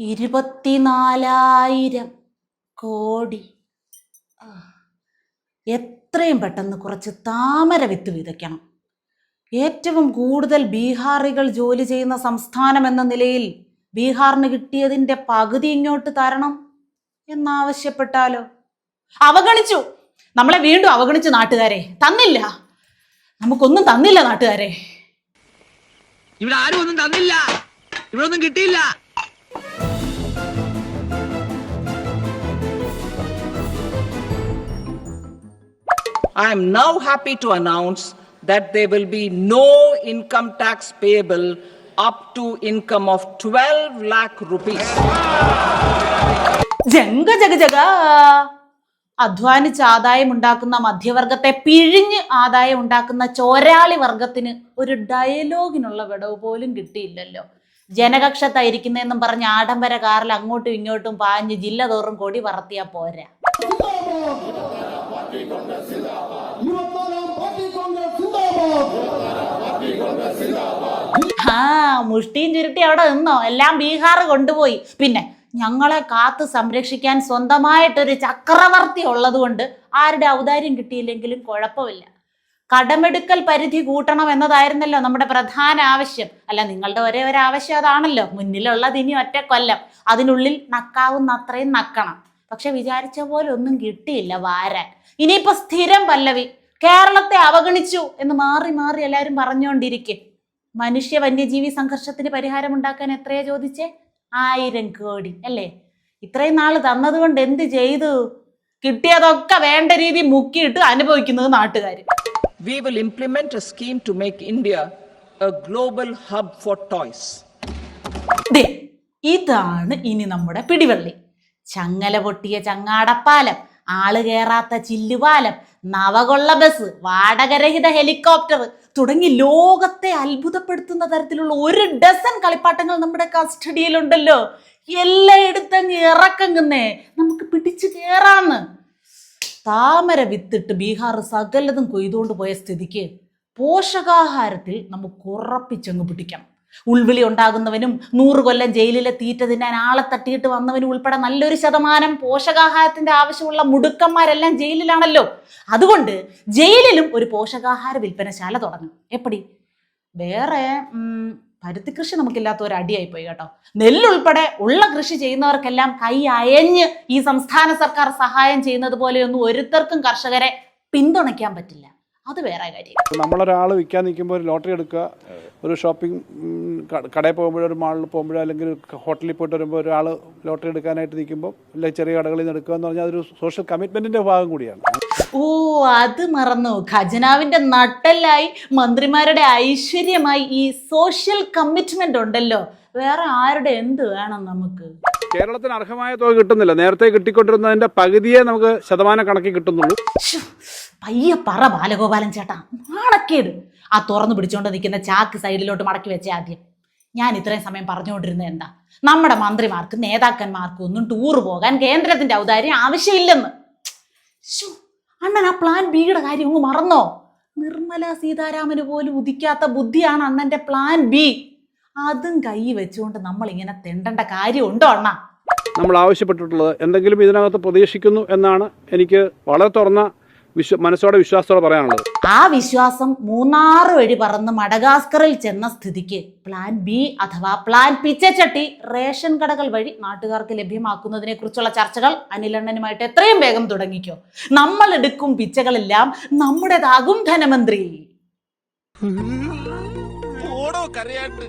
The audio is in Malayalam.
ഇരുപത്തിനാലായിരം കോടി. എത്രയും പെട്ടെന്ന് കുറച്ച് താമര വിത്ത് വിതയ്ക്കണം. ഏറ്റവും കൂടുതൽ ബീഹാറികൾ ജോലി ചെയ്യുന്ന സംസ്ഥാനം എന്ന നിലയിൽ ബീഹാറിന് കിട്ടിയതിന്റെ പകുതി ഇങ്ങോട്ട് തരണം എന്നാവശ്യപ്പെട്ടാലോ? അവഗണിച്ചു. നമ്മളെ വീണ്ടും അവഗണിച്ചു നാട്ടുകാരെ. തന്നില്ല. നമുക്കൊന്നും തന്നില്ല നാട്ടുകാരെ. ഇവിടെ ആരും ഒന്നും തന്നില്ല. ഇവിടെ ഒന്നും കിട്ടിയില്ല. I am now happy to announce that there will be no income tax payable up to income of 12 lakh rupees. ജംഗ ജഗ ജഗ. അധ്വാനിച്ച് ആദായം ഉണ്ടാക്കുന്ന മധ്യവർഗത്തെ പിഴിഞ്ഞ് ആദായം ഉണ്ടാക്കുന്ന ചോരാളി വർഗത്തിന് ഒരു ഡയലോഗിനുള്ള വിടവ് പോലും കിട്ടിയില്ലല്ലോ. ജനകക്ഷത്തായിരിക്കുന്നതെന്നും പറഞ്ഞ് ആഡംബര കാറിൽ അങ്ങോട്ടും ഇങ്ങോട്ടും പാഞ്ഞ് ജില്ല തോറും കൊടി പറത്തിയാ പോരാ. ആ മുഷ്ടിയും ചുരുട്ടി അവിടെ നിന്നോ? എല്ലാം ബീഹാർ കൊണ്ടുപോയി. പിന്നെ ഞങ്ങളെ കാത്ത് സംരക്ഷിക്കാൻ സ്വന്തമായിട്ടൊരു ചക്രവർത്തി ഉള്ളതുകൊണ്ട് ആരുടെ ഔദാര്യം കിട്ടിയില്ലെങ്കിലും കുഴപ്പമില്ല. കടമെടുക്കൽ പരിധി കൂട്ടണം എന്നതായിരുന്നല്ലോ നമ്മുടെ പ്രധാന ആവശ്യം. അല്ല നിങ്ങളുടെ ഒരേ ഒരു ആവശ്യം അതാണല്ലോ. മുന്നിലുള്ളത് ഇനി ഒറ്റ കൊല്ലം. അതിനുള്ളിൽ നക്കാവുന്ന അത്രയും നക്കണം. പക്ഷെ വിചാരിച്ച പോലെ ഒന്നും കിട്ടിയില്ല വാരാൻ. ഇനിയിപ്പോ സ്ഥിരം പല്ലവി. കേരളത്തെ അവഗണിച്ചു എന്ന് മാറി മാറി എല്ലാവരും പറഞ്ഞുകൊണ്ടിരിക്കും. മനുഷ്യ വന്യജീവി സംഘർഷത്തിന് പരിഹാരം ഉണ്ടാക്കാൻ എത്രയാ ചോദിച്ചേ? ആയിരം കോടി അല്ലേ? ഇത്രയും നാൾ തന്നതുകൊണ്ട് എന്ത് ചെയ്തു? കിട്ടിയതൊക്കെ വേണ്ട രീതി മുക്കിയിട്ട് അനുഭവിക്കുന്നത് നാട്ടുകാർ we will implement a scheme to make India a global hub for toys. ദേ ഇതാണ് ഇനി നമ്മുടെ പിടിവള്ളി. ചങ്ങല പൊട്ടിയ ചങ്ങാടപ്പാലം. ആൾ കയറാത്ത ചില്ലുപാലം നവകൊള്ള ബസ് വാടകരഹിത ഹെലികോപ്റ്റർ തുടങ്ങി ലോകത്തെ അത്ഭുതപ്പെടുത്തുന്ന തരത്തിലുള്ള ഒരു ഡസൻ കളിപ്പാട്ടങ്ങൾ നമ്മുടെ കസ്റ്റഡിയിലുണ്ടല്ലോ. എല്ലായിടത്തങ്ങ് ഇറക്കങ്ങുന്നേ. നമുക്ക് പിടിച്ചു കയറാന്ന് താമര വിത്തിട്ട് ബീഹാർ സകലതും കൊയ്തുകൊണ്ട് പോയ സ്ഥിതിക്ക് പോഷകാഹാരത്തിൽ നമുക്ക് ഉറപ്പിച്ചങ്ങ് പിടിക്കാം. ഉൾവിളി ഉണ്ടാകുന്നവനും നൂറ് കൊല്ലം ജയിലിലെ തീറ്റ തിന്നാൻ ആളെ തട്ടിയിട്ട് വന്നവനും ഉൾപ്പെടെ നല്ലൊരു ശതമാനം പോഷകാഹാരത്തിന്റെ ആവശ്യമുള്ള മുടുക്കന്മാരെല്ലാം ജയിലിലാണല്ലോ. അതുകൊണ്ട് ജയിലിലും ഒരു പോഷകാഹാര വിൽപ്പനശാല തുടങ്ങും. എപ്പടി? വേറെ പരുത്തി കൃഷി നമുക്കില്ലാത്ത ഒരു അടിയായി പോയി കേട്ടോ. നെല്ലുൾപ്പെടെ ഉള്ള കൃഷി ചെയ്യുന്നവർക്കെല്ലാം കൈ അയഞ്ഞ് ഈ സംസ്ഥാന സർക്കാർ സഹായം ചെയ്യുന്നത് പോലെയൊന്നും ഒരുത്തർക്കും കർഷകരെ പിന്തുണയ്ക്കാൻ പറ്റില്ല. അത് വേറെ കാര്യം. നമ്മളൊരാൾ വിൽക്കാൻ നിൽക്കുമ്പോൾ ഒരു ലോട്ടറി എടുക്കുക ഒരു ഷോപ്പിംഗ് കടയിൽ പോകുമ്പോഴോ ഒരു മാളിൽ പോകുമ്പോഴോ അല്ലെങ്കിൽ ഹോട്ടലിൽ പോയിട്ട് വരുമ്പോൾ ഒരാൾ ലോട്ടറി എടുക്കാനായിട്ട് നിൽക്കുമ്പോൾ അല്ലെങ്കിൽ ചെറിയ കടകളിൽ നിന്ന് എടുക്കുക എന്ന് പറഞ്ഞാൽ അതൊരു സോഷ്യൽ കമ്മിറ്റ്മെന്റിന്റെ ഭാഗം കൂടിയാണ്. ഓ അത് മറന്നു. ഖജനാവിന്റെ നട്ടല്ലായി മന്ത്രിമാരുടെ ഐശ്വര്യമായി ഈ സോഷ്യൽ കമ്മിറ്റ്മെന്റ് ഉണ്ടല്ലോ. വേറെ ആരുടെ എന്ത് വേണം നമുക്ക്? കേരളത്തിന് അർഹമായ തുക കിട്ടുന്നില്ല. നേരത്തെ കിട്ടിക്കൊണ്ടിരുന്നതിന്റെ പകുതിയെ നമുക്ക് ശതമാനം കണക്കി കിട്ടുന്നുള്ളൂ. പയ്യെ പറ ബാലഗോപാലൻ ചേട്ടാ. നാണക്കേട്. ആ തുറന്നു പിടിച്ചോണ്ട് നിൽക്കുന്ന ചാക്ക് സൈഡിലോട്ട് മടക്കി വെച്ച ആദ്യം. ഞാൻ ഇത്രയും സമയം പറഞ്ഞുകൊണ്ടിരുന്നത് എന്താ? നമ്മുടെ മന്ത്രിമാർക്ക് നേതാക്കന്മാർക്കും ഒന്നും ടൂർ പോകാൻ കേന്ദ്രത്തിന്റെ ഔദാര്യം ആവശ്യമില്ലെന്ന്. അണ്ണൻ ആ പ്ലാൻ ബിയുടെ കാര്യം ഒന്ന് മറന്നോ? നിർമ്മല സീതാരാമന് പോലും ഉദിക്കാത്ത ബുദ്ധിയാണ് അണ്ണന്റെ പ്ലാൻ ബി അതും കൈ വെച്ചുകൊണ്ട് നമ്മൾ ഇങ്ങനെ തെണ്ടേണ്ട കാര്യമുണ്ടോ അണ്ണ? നമ്മൾ ആവശ്യപ്പെട്ടിട്ടുള്ളത് എന്തെങ്കിലും ഇതിനകത്ത് പ്രതീക്ഷിക്കുന്നു എന്നാണ് എനിക്ക് വളരെ തുറന്ന വിശ്വ മനസ്സോടെ വിശ്വാസത്തോടെ പറയാനുള്ളത്. ആ വിശ്വാസം മൂന്നാറ് വഴി പറന്ന് മടഗാസ്കറിൽ ചെന്ന സ്ഥിതിക്ക് പ്ലാൻ ബി അഥവാ പ്ലാൻ പിച്ചച്ചട്ടി റേഷൻ കടകൾ വഴി നാട്ടുകാർക്ക് ലഭ്യമാക്കുന്നതിനെ കുറിച്ചുള്ള ചർച്ചകൾ അനിലണ്ണനുമായിട്ട് എത്രയും വേഗം തുടങ്ങിക്കോ. നമ്മൾ എടുക്കും പിച്ചകളെല്ലാം നമ്മുടേതാകും ധനമന്ത്രി. ഓടോ കരയാണ്ട്.